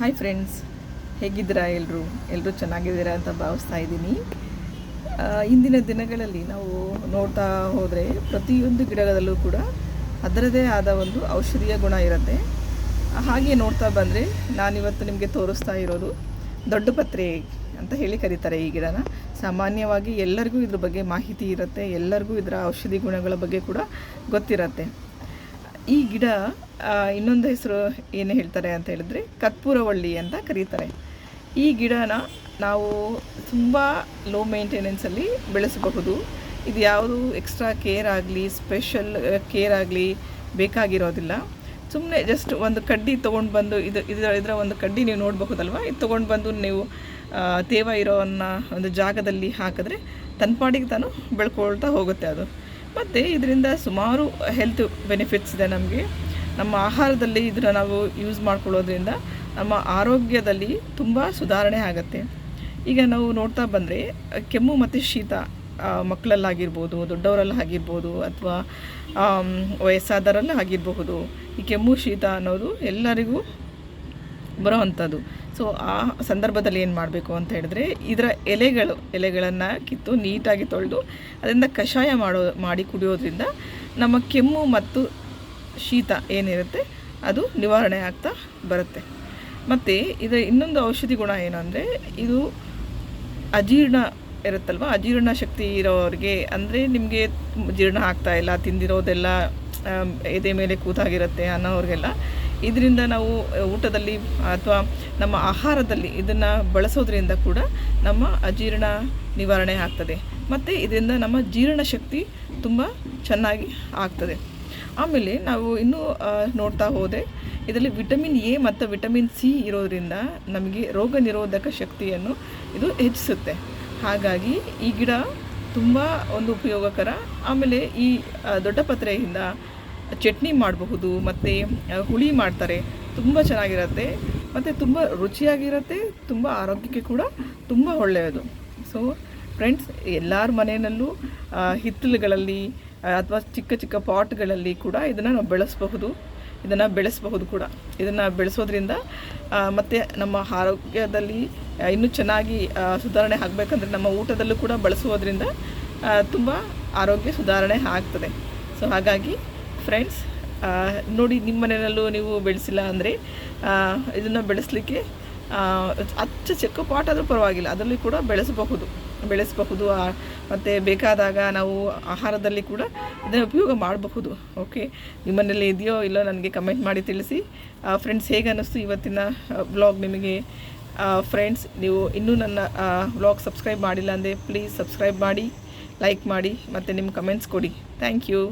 Hi friends ಹೇಗಿದ್ದೀರಾ ಎಲ್ಲರೂ ಎಲ್ಲರೂ ಚೆನ್ನಾಗಿದ್ದೀರಾ ಅಂತ ಭಾವಿಸ್ತಾ ಇದ್ದೀನಿ. ಇಂದಿನ ದಿನಗಳಲ್ಲಿ ನಾವು ನೋಡ್ತಾ ಹೋದರೆ ಪ್ರತಿಯೊಂದು ಗಿಡಗಳಲ್ಲೂ ಕೂಡ ಅದರದೇ ಆದ ಒಂದು ಔಷಧೀಯ ಗುಣ ಇರುತ್ತೆ. ಹಾಗೆ ನೋಡ್ತಾ ಬಂದರೆ ನಾನಿವತ್ತು ನಿಮಗೆ ತೋರಿಸ್ತಾ ಇರೋದು ದೊಡ್ಡ ಪತ್ರೆ ಅಂತ ಹೇಳಿ ಕರೀತಾರೆ ಈ ಗಿಡನ. ಸಾಮಾನ್ಯವಾಗಿ ಎಲ್ಲರಿಗೂ ಇದ್ರ ಬಗ್ಗೆ ಮಾಹಿತಿ ಇರುತ್ತೆ, ಎಲ್ಲರಿಗೂ ಇದರ ಔಷಧಿ ಗುಣಗಳ ಬಗ್ಗೆ ಕೂಡ ಗೊತ್ತಿರುತ್ತೆ. ಈ ಗಿಡ ಇನ್ನೊಂದು ಹೆಸರು ಏನು ಹೇಳ್ತಾರೆ ಅಂತ ಹೇಳಿದ್ರೆ ಕರ್ಪೂರವಳ್ಳಿ ಅಂತ ಕರೀತಾರೆ. ಈ ಗಿಡನ ನಾವು ತುಂಬ ಲೋ ಮೇಂಟೆನೆನ್ಸಲ್ಲಿ ಬೆಳೆಸಬಹುದು. ಇದು ಯಾವುದು ಎಕ್ಸ್ಟ್ರಾ ಕೇರ್ ಆಗಲಿ ಸ್ಪೆಷಲ್ ಕೇರ್ ಆಗಲಿ ಬೇಕಾಗಿರೋದಿಲ್ಲ. ಸುಮ್ಮನೆ ಜಸ್ಟ್ ಒಂದು ಕಡ್ಡಿ ತೊಗೊಂಡು ಬಂದು ಇದು ಇದರ ಇದರ ಒಂದು ಕಡ್ಡಿ ನೀವು ನೋಡಬಹುದಲ್ವ? ಇದು ತೊಗೊಂಡು ಬಂದು ನೀವು ತೇವ ಇರೋ ಒಂದು ಜಾಗದಲ್ಲಿ ಹಾಕಿದ್ರೆ ತನ್ನ ಪಾಡಿಗೆ ತಾನು ಬೆಳ್ಕೊಳ್ತಾ ಹೋಗುತ್ತೆ ಅದು. ಮತ್ತು ಇದರಿಂದ ಸುಮಾರು ಹೆಲ್ತ್ ಬೆನಿಫಿಟ್ಸ್ ಇದೆ ನಮಗೆ. ನಮ್ಮ ಆಹಾರದಲ್ಲಿ ಇದನ್ನು ನಾವು ಯೂಸ್ ಮಾಡ್ಕೊಳ್ಳೋದ್ರಿಂದ ನಮ್ಮ ಆರೋಗ್ಯದಲ್ಲಿ ತುಂಬ ಸುಧಾರಣೆ ಆಗುತ್ತೆ. ಈಗ ನಾವು ನೋಡ್ತಾ ಬಂದರೆ, ಕೆಮ್ಮು ಮತ್ತು ಶೀತ ಮಕ್ಕಳಲ್ಲಾಗಿರ್ಬೋದು ದೊಡ್ಡವರಲ್ಲಿ ಆಗಿರ್ಬೋದು ಅಥವಾ ವಯಸ್ಸಾದರಲ್ಲಿ ಆಗಿರಬಹುದು ಈ ಕೆಮ್ಮು, ಶೀತ ಅನ್ನೋದು ಎಲ್ಲರಿಗೂ ಬರೋವಂಥದ್ದು ಸೊ ಆ ಸಂದರ್ಭದಲ್ಲಿ ಏನು ಮಾಡಬೇಕು ಅಂತ ಹೇಳಿದ್ರೆ, ಇದರ ಎಲೆಗಳು, ಎಲೆಗಳನ್ನು ಕಿತ್ತು ನೀಟಾಗಿ ತೊಳೆದು ಅದರಿಂದ ಕಷಾಯ ಮಾಡೋ, ಮಾಡಿ ಕುಡಿಯೋದ್ರಿಂದ ನಮ್ಮ ಕೆಮ್ಮು ಮತ್ತು ಶೀತ ಏನಿರುತ್ತೆ, ಅದು ನಿವಾರಣೆ ಆಗ್ತಾ ಬರುತ್ತೆ. ಮತ್ತು ಇದರ ಇನ್ನೊಂದು ಔಷಧಿ ಗುಣ ಏನು ಇದು ಅಜೀರ್ಣ ಇರುತ್ತಲ್ವ? ಅಜೀರ್ಣ ಶಕ್ತಿ ಇರೋರಿಗೆ ಅಂದರೆ ನಿಮಗೆ ಜೀರ್ಣ ಆಗ್ತಾ ಇಲ್ಲ, ತಿಂದಿರೋದೆಲ್ಲ ಎದೆ ಮೇಲೆ ಕೂತಾಗಿರುತ್ತೆ ಅನ್ನೋರಿಗೆಲ್ಲ ಇದರಿಂದ ನಾವು ಊಟದಲ್ಲಿ ಅಥವಾ ನಮ್ಮ ಆಹಾರದಲ್ಲಿ ಇದನ್ನು ಬಳಸೋದ್ರಿಂದ ಕೂಡ ನಮ್ಮ ಅಜೀರ್ಣ ನಿವಾರಣೆ ಆಗ್ತದೆ. ಮತ್ತು ಇದರಿಂದ ನಮ್ಮ ಜೀರ್ಣ ಶಕ್ತಿ ತುಂಬ ಚೆನ್ನಾಗಿ ಆಗ್ತದೆ. ಆಮೇಲೆ ನಾವು ಇನ್ನೂ ನೋಡ್ತಾ ಹೋದೆ, ಇದರಲ್ಲಿ ವಿಟಮಿನ್ ಎ ಮತ್ತು ವಿಟಮಿನ್ ಸಿ ಇರೋದರಿಂದ ನಮಗೆ ರೋಗ ನಿರೋಧಕ ಶಕ್ತಿಯನ್ನು ಇದು ಹೆಚ್ಚಿಸುತ್ತೆ. ಹಾಗಾಗಿ ಈ ಗಿಡ ತುಂಬ ಒಂದು ಉಪಯೋಗಕರ. ಆಮೇಲೆ ಈ ದೊಡ್ಡ ಪತ್ರೆಯಿಂದ ಚಟ್ನಿ ಮಾಡಬಹುದು, ಮತ್ತು ಹುಳಿ ಮಾಡ್ತಾರೆ, ತುಂಬ ಚೆನ್ನಾಗಿರುತ್ತೆ, ಮತ್ತು ತುಂಬ ರುಚಿಯಾಗಿರುತ್ತೆ, ತುಂಬ ಆರೋಗ್ಯಕ್ಕೆ ಕೂಡ ತುಂಬ ಒಳ್ಳೆಯದು. ಸೊ ಫ್ರೆಂಡ್ಸ್ ಎಲ್ಲರ ಮನೆಯಲ್ಲೂ ಹಿತ್ತಲುಗಳಲ್ಲಿ ಅಥವಾ ಚಿಕ್ಕ ಚಿಕ್ಕ ಪಾಟ್ಗಳಲ್ಲಿ ಕೂಡ ಇದನ್ನು ನಾವು ಬೆಳೆಸಬಹುದು, ಇದನ್ನು ಬೆಳೆಸಬಹುದು ಕೂಡ. ಇದನ್ನು ಬೆಳೆಸೋದ್ರಿಂದ ಮತ್ತು ನಮ್ಮ ಆರೋಗ್ಯದಲ್ಲಿ ಇನ್ನೂ ಚೆನ್ನಾಗಿ ಸುಧಾರಣೆ ಆಗಬೇಕಂದ್ರೆ ನಮ್ಮ ಊಟದಲ್ಲೂ ಕೂಡ ಬಳಸುವುದರಿಂದ ತುಂಬ ಆರೋಗ್ಯ ಸುಧಾರಣೆ ಆಗ್ತದೆ. ಸೊ ಹಾಗಾಗಿ ಫ್ರೆಂಡ್ಸ್ ನೋಡಿ, ನಿಮ್ಮ ಮನೆಯಲ್ಲೂ ನೀವು ಬೆಳೆಸಿಲ್ಲ ಅಂದರೆ ಇದನ್ನು ಬೆಳೆಸಲಿಕ್ಕೆ ಹಚ್ಚ ಚಿಕ್ಕ ಪಾಟ್ ಆದರೂ ಪರವಾಗಿಲ್ಲ. ಅದರಲ್ಲಿ ಕೂಡ ಬೆಳೆಸಬಹುದು. ಬೆಳೆಸಬಹುದು. ಮತ್ತು ಬೇಕಾದಾಗ ನಾವು ಆಹಾರದಲ್ಲಿ ಕೂಡ ಇದನ್ನು ಉಪಯೋಗ ಮಾಡಬಹುದು. ಓಕೆ ನಿಮ್ಮನೇಲಿ ಇದೆಯೋ ಇಲ್ಲೋ ನನಗೆ ಕಮೆಂಟ್ ಮಾಡಿ ತಿಳಿಸಿ. ಫ್ರೆಂಡ್ಸ್ ಹೇಗೆ ಅನ್ನಿಸ್ತು ಇವತ್ತಿನ ಬ್ಲಾಗ್ ನಿಮಗೆ? ಫ್ರೆಂಡ್ಸ್ ನೀವು ಇನ್ನೂ ನನ್ನ ಬ್ಲಾಗ್ ಸಬ್ಸ್ಕ್ರೈಬ್ ಮಾಡಿಲ್ಲ ಅಂದರೆ ಪ್ಲೀಸ್ ಸಬ್ಸ್ಕ್ರೈಬ್ ಮಾಡಿ ಲೈಕ್ ಮಾಡಿ, ಮತ್ತು ನಿಮ್ಮ ಕಮೆಂಟ್ಸ್ ಕೊಡಿ. Thank you